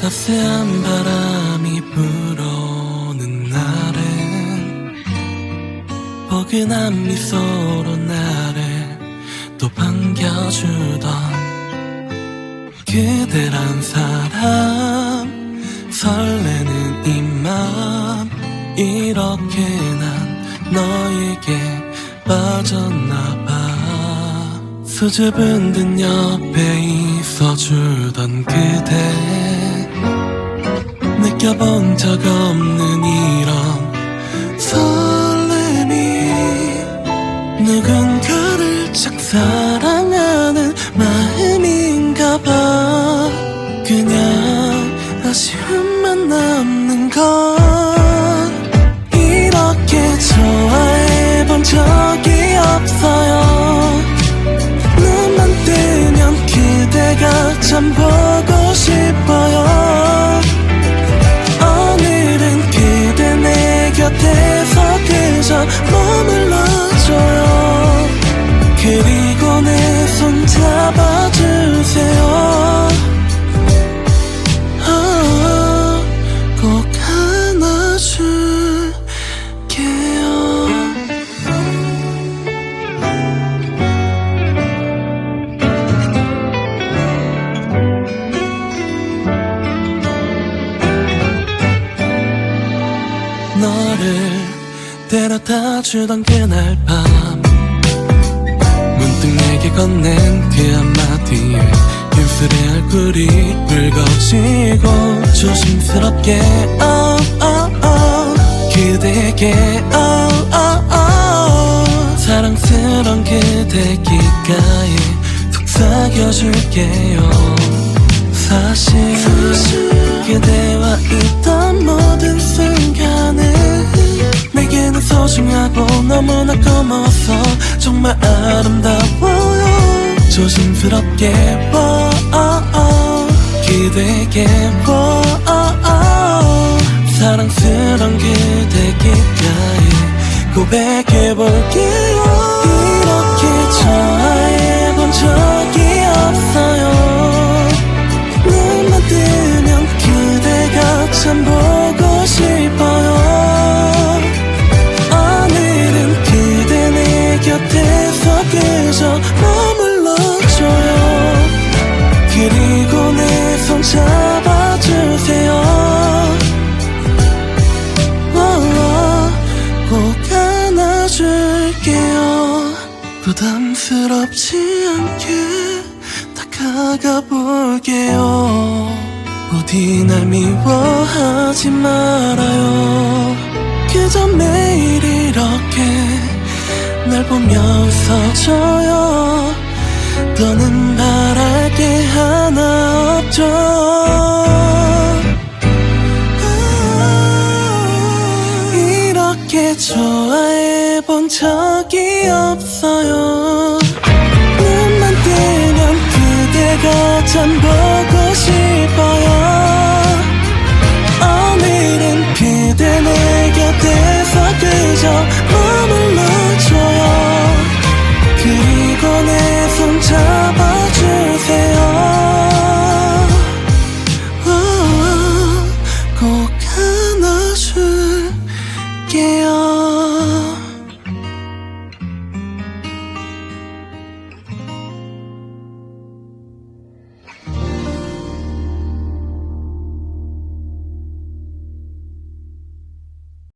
따스한 바람이 불어오는 날엔 포근한 미소로 나를 또 반겨주던 그대란 사람 설레는 이 맘 이렇게 난 너에게 빠졌나봐. 수줍은 듯 옆에 있어주던 그대 느껴본 적 없는 이런 설렘이 누군가를 짝사랑하 그 데려다 주던 그날 밤. 문득 내게 건넨 그 한마디에 입술의 얼굴이 붉어지고 조심스럽게 oh, oh, oh, 그대에게 oh, oh, oh, 사랑스런 그대 귓가에 속삭여줄게요. 사실 그대와 있 너무나 고마워서 정말 아름다워요. 조심스럽게 oh, oh, 그대에게 oh, oh, oh, 사랑스런 그대 귓가에 고백해볼게요 안아줄게요. 부담스럽지 않게 다가가 볼게요. 어디 날 미워하지 말아요. 그저 매일 이렇게 날 보며 웃어줘요. 더는 바랄 게 하나 없죠. 이렇게 좋아 해본 적이 없어요. 눈만 뜨면 그대가 참보